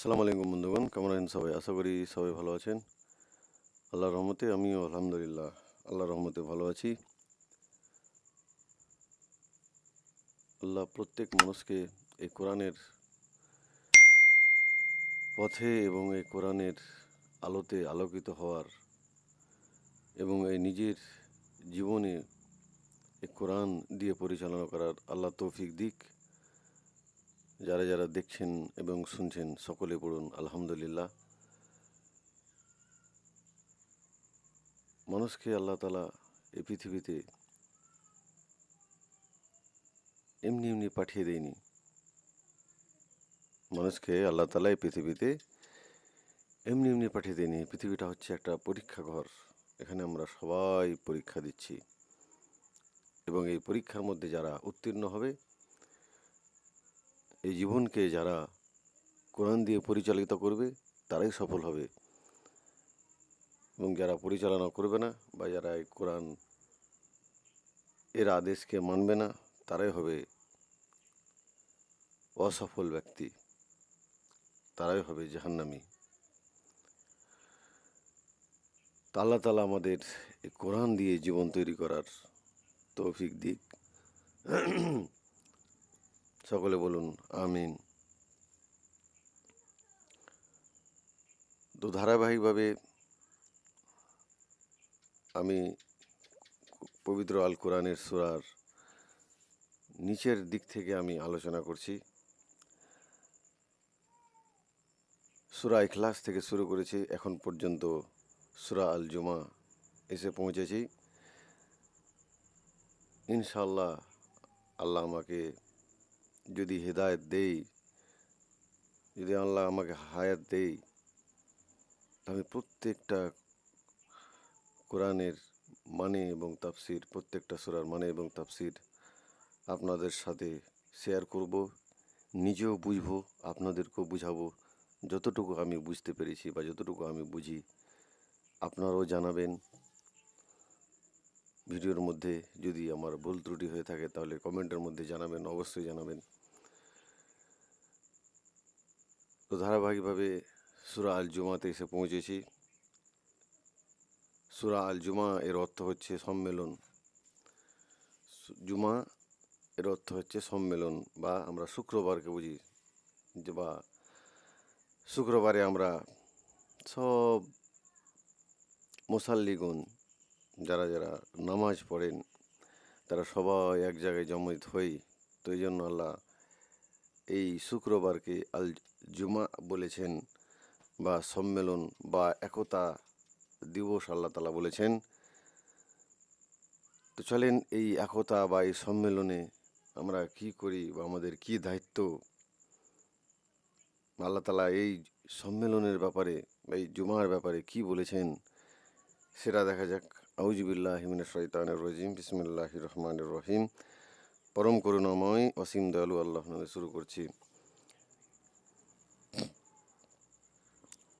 আসসালামু আলাইকুম বন্ধুগণ, কেমন আছেন সবাই? আশা করি সবাই ভালো আছেন। আল্লাহর রহমতে আমিও আলহামদুলিল্লাহ, আল্লাহর রহমতে ভালো আছি। আল্লাহ প্রত্যেক মানুষকে এই কোরআনের পথে এবং এই কোরআনের আলোতে আলোকিত হওয়ার এবং এই নিজের জীবনে এই কোরআন দিয়ে পরিচালনা করার আল্লাহ তৌফিক দিক। যারা যারা দেখছেন এবং শুনছেন, সকলে পড়ুন আলহামদুলিল্লাহ। মানুষকে আল্লাহ তালা এই পৃথিবীতে এমনি এমনি পাঠিয়ে দেয়নি। মানুষকে আল্লাহ তালা এই পৃথিবীতে এমনি এমনি পাঠিয়ে দেয়নি। পৃথিবীটা হচ্ছে একটা পরীক্ষা ঘর। এখানে আমরা সবাই পরীক্ষা দিচ্ছি। এবং এই পরীক্ষার মধ্যে যারা উত্তীর্ণ হবে এই জীবনকে যারা কোরআন দিয়ে পরিচালিত করবে, তারাই সফল হবে। এবং যারা পরিচালনা করবে না বা যারা এই কোরআন এর আদেশকে মানবে না, তারাই হবে অসফল ব্যক্তি। তারাই হবে জাহান্নামি। তা আল্লাহ তালা আমাদের কোরআন দিয়ে জীবন তৈরি করার তৌফিক দিক। সকলে বলুন, আমিন। তো ধারাবাহিকভাবে আমি পবিত্র আল কোরআনের সুরার নিচের দিক থেকে আমি আলোচনা করছি। সুরা ইখলাস থেকে শুরু করেছি, এখন পর্যন্ত সুরা আল জুমা এসে পৌঁছেছি। ইনশাল্লাহ আল্লাহ আমাকে যদি হেদায়ত দেই, যদি আল্লাহ আমাকে হায়াত দেই আমি প্রত্যেকটা কোরআনের মানে এবং তাফসির, প্রত্যেকটা সুরার মানে এবং তাফসির আপনাদের সাথে শেয়ার করব, নিজেও বুঝব, আপনাদেরকেও বুঝাবো। যতটুকু আমি বুঝতে পেরেছি বা যতটুকু আমি বুঝি, আপনারাও জানাবেন। ভিডিওর মধ্যে যদি আমার ভুল ত্রুটি হয়ে থাকে, তাহলে কমেন্টের মধ্যে জানাবেন, অবশ্যই জানাবেন। তো ধারাবাহিকভাবে সুরা আল জুমাতে এসে পৌঁছেছি। সুরা আল জুমা এর অর্থ হচ্ছে সম্মেলন। জুমা এর অর্থ হচ্ছে সম্মেলন বা আমরা শুক্রবারকে বুঝি যে বা শুক্রবারে আমরা সব মুসাল্লিগণ যারা যারা নামাজ পড়েন, তারা সবাই এক জায়গায় জমিত হই। তো এই জন্য আল্লাহ এই শুক্রবারকে আল জুমা বলেছেন বা সম্মেলন বা একতা দিবস আল্লাহ তালা বলেছেন। তো চলেন এই একতা বা এই সম্মেলনে আমরা কি করি বা আমাদের কি দায়িত্ব? আল্লাহ তালা এই সম্মেলনের ব্যাপারে এই জুমার ব্যাপারে কি বলেছেন সেটা দেখা যাক। আউজিবিল্লাহ হিমিন শৈতানের রজিম। বিসমিল্লাহ রহমানের রহিম। পরম করুণাময় অসীম দয়ালু আল্লাহ শুরু করছি।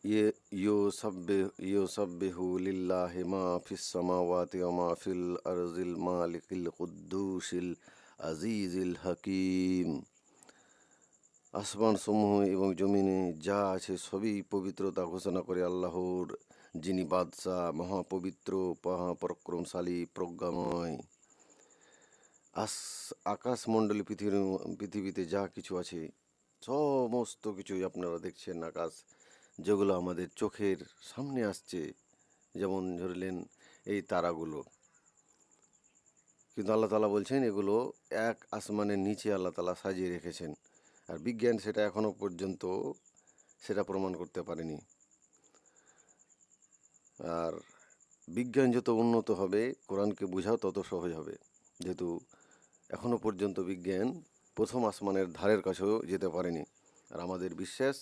ইয়ে ইয়ো সাব্বে, ইয়ো সাব্বেহু লিল্লাহি মা ফিস সামাওয়াতি ওয়া মা ফিল আরজিল মালিকিল কুদ্দুসিল আজিজিল হাকিম। আসমান সমূহ এবং জমিনে যা আছে সবই পবিত্রতা ঘোষণা করে আল্লাহর, যিনি বাদশাহ, মহাপবিত্র, মহাপরাক্রমশালী, প্রজ্ঞাময়। আস আকাশমণ্ডলী পৃথিবীর পৃথিবীতে যা কিছু আছে, সমস্ত কিছুই আপনারা দেখছেন আকাশ, যেগুলো আমাদের চোখের সামনে আসছে। যেমন ধরলেন এই তারাগুলো। কিন্তু আল্লাহ তালা বলছেন, এগুলো এক আসমানের নিচে আল্লাহ তালা সাজিয়ে রেখেছেন। আর বিজ্ঞান সেটা এখনও পর্যন্ত সেটা প্রমাণ করতে পারেনি। আর বিজ্ঞান যত উন্নত হবে, কোরআনকে বোঝাও তত সহজ হবে। যেহেতু এখনও পর্যন্ত বিজ্ঞান প্রথম আসমানের ধারের কাছেও যেতে পারেনি। আর আমাদের বিশ্বাস,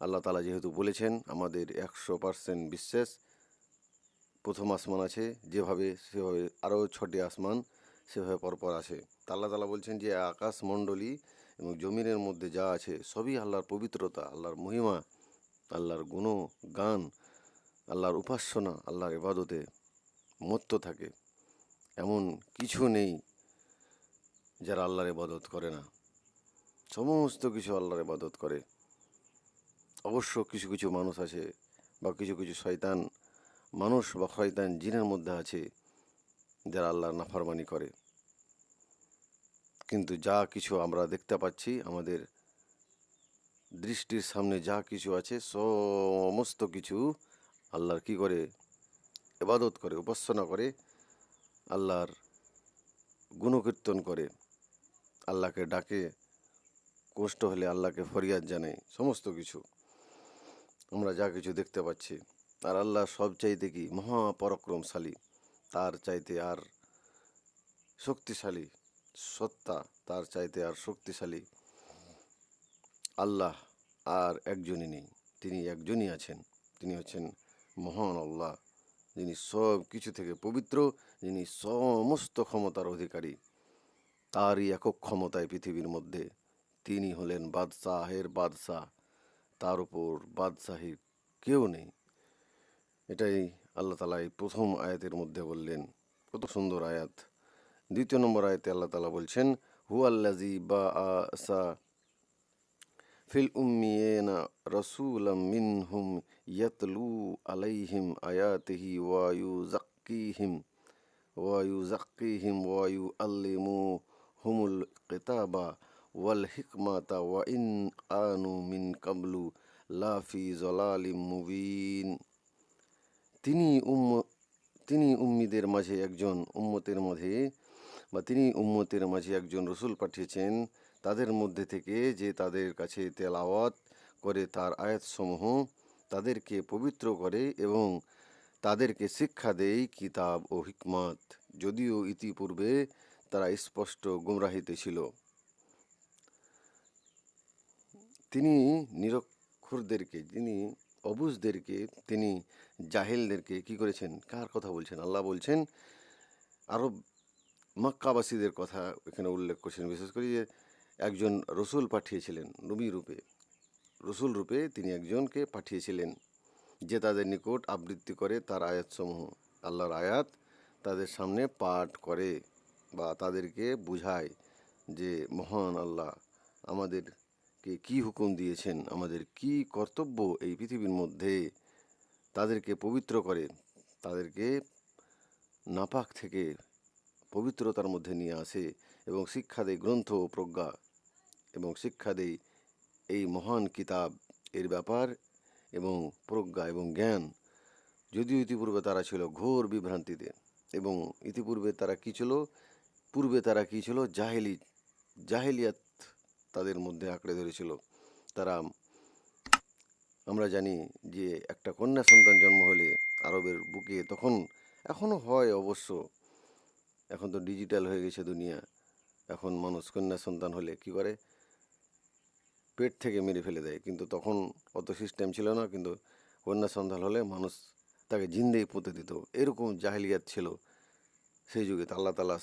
আল্লাহ তালা যেহেতু বলেছেন, আমাদের একশো পার্সেন্ট বিশ্বাস, প্রথম আসমান আছে, যেভাবে, সেভাবে আরও ছটি আসমান, সেভাবে পরপর আছে। আল্লাহ তালা বলছেন যে, আকাশ মণ্ডলী এবং জমিনের মধ্যে যা আছে, সবই আল্লাহর পবিত্রতা, আল্লাহর মহিমা, আল্লাহর গুণ গান আল্লাহর উপাসনা, আল্লাহর ইবাদতে মত্ত থাকে। এমন কিছু নেই যারা আল্লাহর ইবাদত করে না। সমস্ত কিছু আল্লাহর ইবাদত করে। অবশ্য কিছু কিছু মানুষ আছে বা কিছু কিছু শয়তান, মানুষ বা শয়তান জিনের মধ্যে আছে যারা আল্লাহর নাফরমানি করে। কিন্তু যা কিছু আমরা দেখতে পাচ্ছি, আমাদের দৃষ্টির সামনে যা কিছু আছে, সমস্ত কিছু আল্লাহর কি করে? এবাদত করে, উপাসনা করে, আল্লাহর গুণকীর্তন করে। আল্লাহকে ডাকে, কষ্ট হলে আল্লাহকে ফরিয়াদ জানাই, সমস্ত কিছু। আমরা যা কিছু দেখতে পাচ্ছি। আর আল্লাহ সব চাইতে কি মহাপরাক্রমশালী। তার চাইতে আর শক্তিশালী, সত্তা তার চাইতে আর শক্তিশালী। আল্লাহ আর একজনই নেই, তিনি একজনই আছেন। তিনি হচ্ছেন মহান আল্লাহ, যিনি সব কিছু থেকে পবিত্র, যিনি সমস্ত ক্ষমতার অধিকারী। তারই একক ক্ষমতায় পৃথিবীর মধ্যে তিনি হলেন বাদশাহের বাদশাহ। তার উপর বাদশাহীর কেউ নেই। এটাই আল্লাহ তালা এই প্রথম আয়াতের মধ্যে বললেন। কত সুন্দর আয়াত। দ্বিতীয় নম্বর আয়াতে আল্লাহ তালা বলছেন হু আল্লাজি বা আসা ফিল উম্মিয়েনা রসুলাম মিনহুম ইয়াতলু আলাইহিম আয়াতিহি ওয়ায়ু জাক্কিহিম ওয়ায়ু জাক্কিহিম ওয়ায়ু আল্লিমু হুমুল কিতাবা ওয়াল হিকমাতা ওয়া ইন আনু মিন কাবলু লাফি জলালিম মুবিন তিনি উম্ম, তিনি উম্মিদের মাঝে একজন উম্মতের মাঝে বা তিনি উম্মতের মাঝে একজন রসুল পাঠিয়েছেন, তাদের মধ্যে থেকে যে তাদের কাছে তেলাওয়াত করে তার আয়াতসমূহ তাদেরকে পবিত্র করে এবং তাদেরকে শিক্ষা দেয় কিতাব ও হিকমত। যদিও ইতিপূর্বে তারা স্পষ্ট গুমরাহিতে ছিল। তিনি নিরক্ষরদেরকে, তিনি অবুজদেরকে তিনি জাহেলদেরকে কি করেছেন? কার কথা বলছেন? আল্লাহ বলছেন, আরব মক্কাবাসীদের কথা এখানে উল্লেখ করছেন। বিশেষ করে যে একজন রসুল পাঠিয়েছিলেন নবী রূপে। রসুল রূপে তিনি একজনকে পাঠিয়েছিলেন যে তাদের নিকট আবৃত্তি করে তার আয়াতসমূহ। আল্লাহর আয়াত তাদের সামনে পাঠ করে। বা তাদেরকে বুঝায় যে, মহান আল্লাহ, আমাদেরকে কি হুকুম দিয়েছেন? আমাদের কি কর্তব্য এই পৃথিবীর মধ্যে? তাদেরকে পবিত্র করে, তাদেরকে নাপাক থেকে পবিত্রতার মধ্যে নিয়ে আসে এবং শিক্ষা দেয় গ্রন্থ ও প্রজ্ঞা এবং শিক্ষা দেয় এই মহান কিতাব এর ব্যাপার এবং প্রজ্ঞা এবং জ্ঞান। যদিও ইতিপূর্বে তারা ছিল ঘোর বিভ্রান্তিতে এবং ইতিপূর্বে তারা কী ছিল? পূর্বে তারা কী ছিল? জাহেলি, জাহেলিয়াত তাদের মধ্যে আঁকড়ে ধরেছিল। তারা, আমরা জানি যে একটা কন্যা সন্তান জন্ম হলে আরবের বুকে তখন এখনও হয় অবশ্য। এখন তো ডিজিটাল হয়ে গেছে দুনিয়া। এখন মানুষ কন্যা সন্তান হলে কি করে? পেট থেকে মেরে ফেলে দেয়। কিন্তু তখন অত সিস্টেম ছিল না। কিন্তু কন্যা সন্তান হলে মানুষ তাকে জিন্দেই পুঁতে দিত। এরকম জাহিলিয়াত ছিল সেই যুগে। আল্লাহ তালা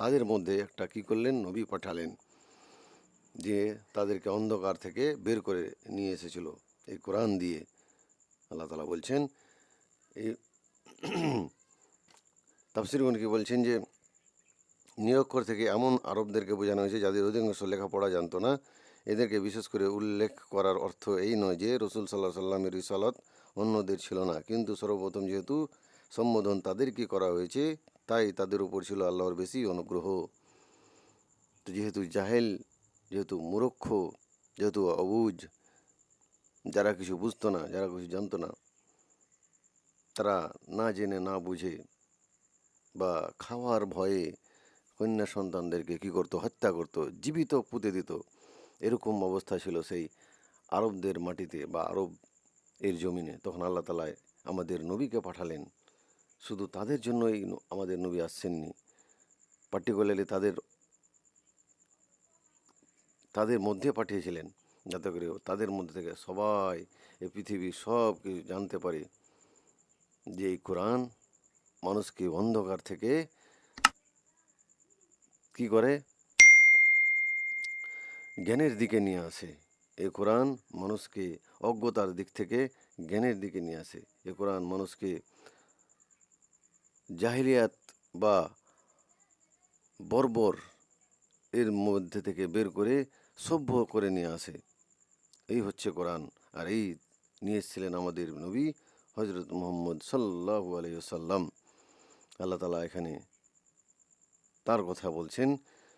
তাদের মধ্যে একটা কি করলেন? নবী পাঠালেন। যে তাদেরকে অন্ধকার থেকে বের করে নিয়ে এসেছিল এই কোরআন দিয়ে। আল্লাহ তালা বলছেন, এই তাফসিরগণ কি বলছেন যে নিরক্ষর থেকে এমন আরবদেরকে বোঝানো হয়েছে যাদের অধিকাংশ লেখাপড়া জানতো না। এদেরকে বিশেষ করে উল্লেখ করার অর্থ এই নয় যে, রসুল সাল্লাহ সাল্লামের রিসালত অন্যদের ছিল না। কিন্তু সর্বপ্রথম যেহেতু সম্বোধন তাদেরকে করা হয়েছে? তাই তাদের উপর ছিল আল্লাহর বেশি অনুগ্রহ। তো যেহেতু জাহেল, যেহেতু মূরক্ষ, যেহেতু অবুজ, যারা কিছু বুঝতো না, যারা কিছু জানতো না, তারা না জেনে, না বুঝে বা খাওয়ার ভয়ে কন্যা সন্তানদেরকে কী করতো, হত্যা করতো, জীবিত পুঁতে দিত, এরকম অবস্থা ছিল সেই আরবদের মাটিতে বা আরব এর জমিনে। তখন আল্লাহ তালায় আমাদের নবীকে পাঠালেন। শুধু তাদের জন্যই আমাদের নবী আসছেননি। পার্টিকুলারলি তাদের তাদের মধ্যে পাঠিয়েছিলেন। যাতে করে তাদের মধ্যে থেকে সবাই এই পৃথিবীর সব কিছু জানতে পারে যে এই কোরআন মানুষকে অন্ধকার থেকে কি করে? জ্ঞানের দিকে নিয়ে আসে। এ কোরআন মানুষকে অজ্ঞতার দিক থেকে জ্ঞানের দিকে নিয়ে আসে। এ কোরআন মানুষকে জাহিলিয়াত বা বর্বর এর মধ্যে থেকে বের করে সভ্য করে নিয়ে আসে। এই হচ্ছে কোরআন। আর এই নিয়ে এসেছিলেন আমাদের নবী হজরত মোহাম্মদ সাল্লাহু আলাইসাল্লাম আল্লাহ তালা এখানে তার কথা বলছেন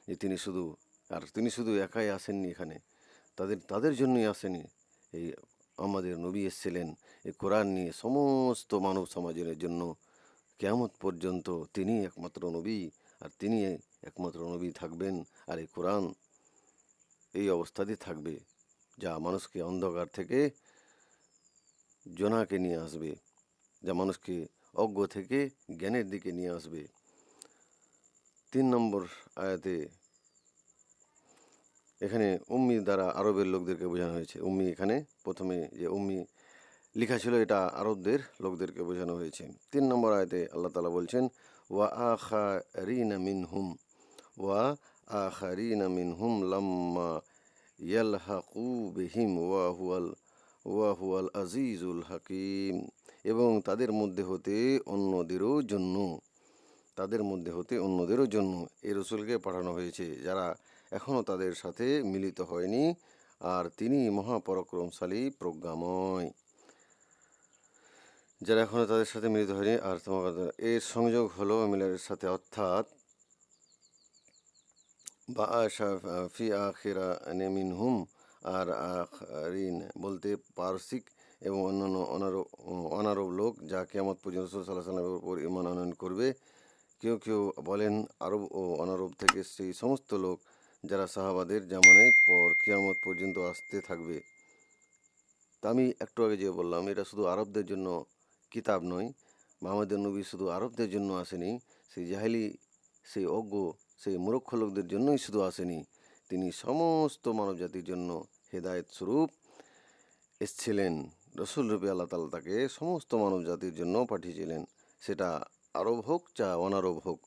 যে তিনি শুধু, আর তিনি শুধু একাই আসেননি এখানে। তাদের তাদের জন্যই আসেনি। এই আমাদের নবী এসেছিলেন এই কোরআন নিয়ে সমস্ত মানব সমাজের জন্য কেয়ামত পর্যন্ত তিনি একমাত্র নবী আর তিনি একমাত্র নবী থাকবেন আর এই কোরআন এই অবস্থাতেই থাকবে, যা মানুষকে অন্ধকার থেকে জোনাকে নিয়ে আসবে, যা মানুষকে অজ্ঞ থেকে জ্ঞানের দিকে নিয়ে আসবে। তিন নম্বর আয়াতে এখানে উম্মি দ্বারা আরবের লোকদেরকে বোঝানো হয়েছে। উম্মি এখানে প্রথমে যে উম্মি লেখা ছিল এটা আরবদের লোকদেরকে বোঝানো হয়েছে। তিন নম্বর আয়তে আল্লাহ তালা বলছেন, ওয়া আখা রিনা মিন হুম ওয়া আখা রিনা মিন হুম লাম্মা ইয়ালহাকু বিহিম, ওয়া হুয়াল ওয়া হুয়াল আজিজুল হাকিম। এবং তাদের মধ্যে হতে অন্যদেরও জন্য, তাদের মধ্যে হতে অন্যদেরও জন্য এই রসুলকে পাঠানো হয়েছে, যারা এখনও তাদের সাথে মিলিত হয়নি, আর তিনি মহাপরাক্রমশালী প্রজ্ঞাময়। যারা এখনও তাদের সাথে মিলিত হয়নি, আর তোমার এর সংযোগ হলো মিলারের সাথে, অর্থাৎ বা ফি আখিরা নেমিন হুম আর আখরিন বলতে পারসিক এবং অন্যান্য অনারব অনারব লোক, যা কেমত পর্যন্ত সাল্লাহ সাল্লামের উপর ইমান আনয়ন করবে। কেউ কেউ বলেন আরব ও অনারব থেকে সেই সমস্ত লোক যারা সাহাবাদের জামানায় পর কিয়ামত পর্যন্ত আসতে থাকবে। তা আমি একটু আগে যে বললাম, এটা শুধু আরবদের জন্য কিতাব নয়। মোহাম্মদের নবী শুধু আরবদের জন্য আসেনি, সেই জাহেলি, সেই অজ্ঞ, সেই মূর্খ লোকদের জন্যই শুধু আসেনি। তিনি সমস্ত মানব জাতির জন্য হেদায়েত স্বরূপ এসছিলেন। রসুল রূপে আল্লাহ তালা তাকে সমস্ত মানব জাতির জন্য পাঠিয়েছিলেন। সেটা আরব হোক চা অনারব হোক,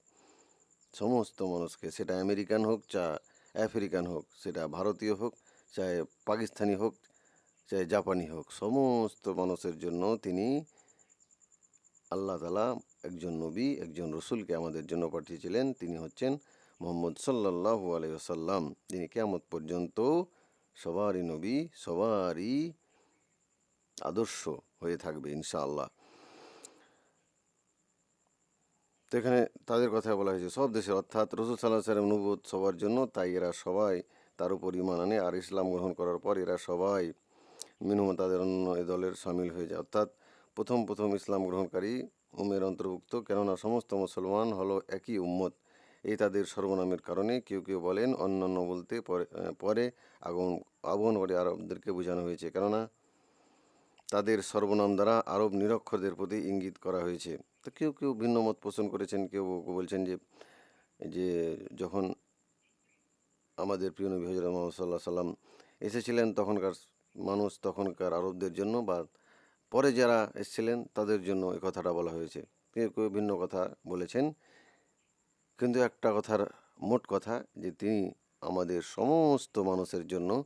সমস্ত মানুষকে, সেটা আমেরিকান হোক চা আফ্রিকান হোক, সেটা ভারতীয় হোক চাহে পাকিস্তানি হোক চাহে জাপানি হোক, সমস্ত মানুষের জন্য তিনি আল্লাহ তালা একজন নবী, একজন রসুলকে আমাদের জন্য পাঠিয়েছিলেন। তিনি হচ্ছেন মোহাম্মদ সাল্লাহু আলাইসাল্লাম তিনি কেয়ামত পর্যন্ত সবারই নবী, সবারই আদর্শ হয়ে থাকবে ইনশাআল্লাহ। তো এখানে তাদের কথা বলা হয়েছে, সব দেশের অর্থাৎ রসুল সাল্লাহ সাল্লাম নবুত সবার জন্য, তাই এরা সবাই তার উপর ইমান আনে। আর ইসলাম গ্রহণ করার পর এরা সবাই মিনুম তাদের অন্য এ দলের সামিল হয়ে যায়। অর্থাৎ প্রথম প্রথম ইসলাম গ্রহণকারী উমের অন্তর্ভুক্ত, কেননা সমস্ত মুসলমান হলো একই উম্মত। এই তাদের সর্বনামের কারণে কেউ কেউ বলেন, অন্যান্য বলতে পরে পরে আগমন আগমন করে আরবদেরকে বোঝানো হয়েছে, কেননা তাদের সর্বনাম দ্বারা আরব নিরক্ষরদের প্রতি ইঙ্গিত করা হয়েছে। তো কেউ কেউ ভিন্ন মত পোষণ করেছেন, কেউ বলছেন যে যে যখন আমাদের প্রিয় নবী হজরত মোহাম্মদ সাল্লাহ সাল্লাম এসেছিলেন, তখনকার মানুষ তখনকার আরবদের জন্য বা পরে যারা এসেছিলেন, তাদের জন্য এই কথাটা বলা হয়েছে। কেউ কেউ ভিন্ন কথা বলেছেন। কিন্তু একটা কথার মোট কথা যে, তিনি আমাদের সমস্ত মানুষের জন্য,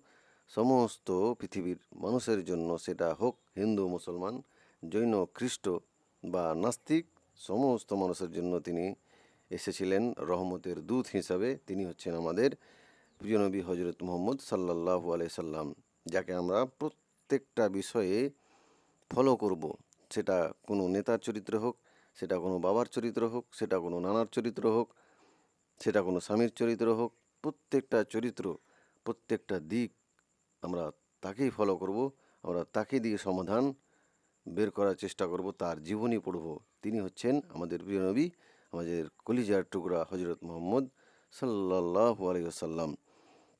সমস্ত পৃথিবীর মানুষের জন্য সেটা হোক, হিন্দু, মুসলমান, জৈন, খ্রিস্ট বা নাস্তিক, সমস্ত মানুষের জন্য তিনি এসেছিলেন রহমতের দূত হিসাবে। তিনি হচ্ছেন আমাদের প্রিয় নবী হজরত মোহাম্মদ সাল্লাহ আলাই সাল্লাম, যাকে আমরা প্রত্যেকটা বিষয়ে ফলো করব। সেটা কোনো নেতার চরিত্র হোক, সেটা কোনো বাবার চরিত্র হোক, সেটা কোনো নানার চরিত্র হোক, সেটা কোনো স্বামীর চরিত্র হোক, প্রত্যেকটা চরিত্র, প্রত্যেকটা দিক আমরা তাকেই ফলো করব, আমরা তাকে দিয়ে সমাধান বের করার চেষ্টা করব, তার জীবনী পড়ব। তিনি হচ্ছেন আমাদের প্রিয় নবী, আমাদের কলিজার টুকরা হজরত মোহাম্মদ সাল্লাহ আলাইসাল্লাম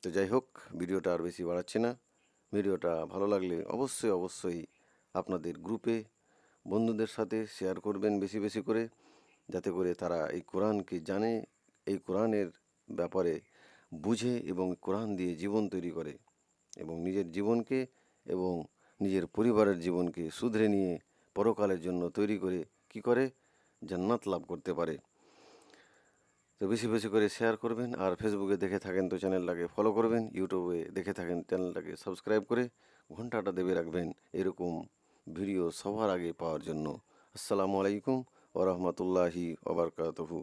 তো যাই হোক, ভিডিওটা আর বেশি বাড়াচ্ছি না। ভিডিওটা ভালো লাগলে অবশ্যই অবশ্যই আপনাদের গ্রুপে বন্ধুদের সাথে শেয়ার করবেন বেশি বেশি করে, যাতে করে তারা এই কোরআনকে জানে, এই কোরআনের ব্যাপারে বুঝে এবং কোরআন দিয়ে জীবন তৈরি করে এবং নিজের জীবনকে এবং নিজের পরিবারের জীবনকে শুধরে নিয়ে পরকালের জন্য তৈরি করে কি করে? জান্নাত লাভ করতে পারে। তো বেশি বেশি করে শেয়ার করবেন আর ফেসবুকে দেখে থাকেন তো চ্যানেলটাকে ফলো করবেন ইউটিউবে দেখে থাকেন চ্যানেলটাকে সাবস্ক্রাইব করে, ঘন্টাটা দেবে রাখবেন, এরকম ভিডিও সবার আগে পাওয়ার জন্য আসসালামু আলাইকুম ওরহমতুল্লাহি ওবরকাতহু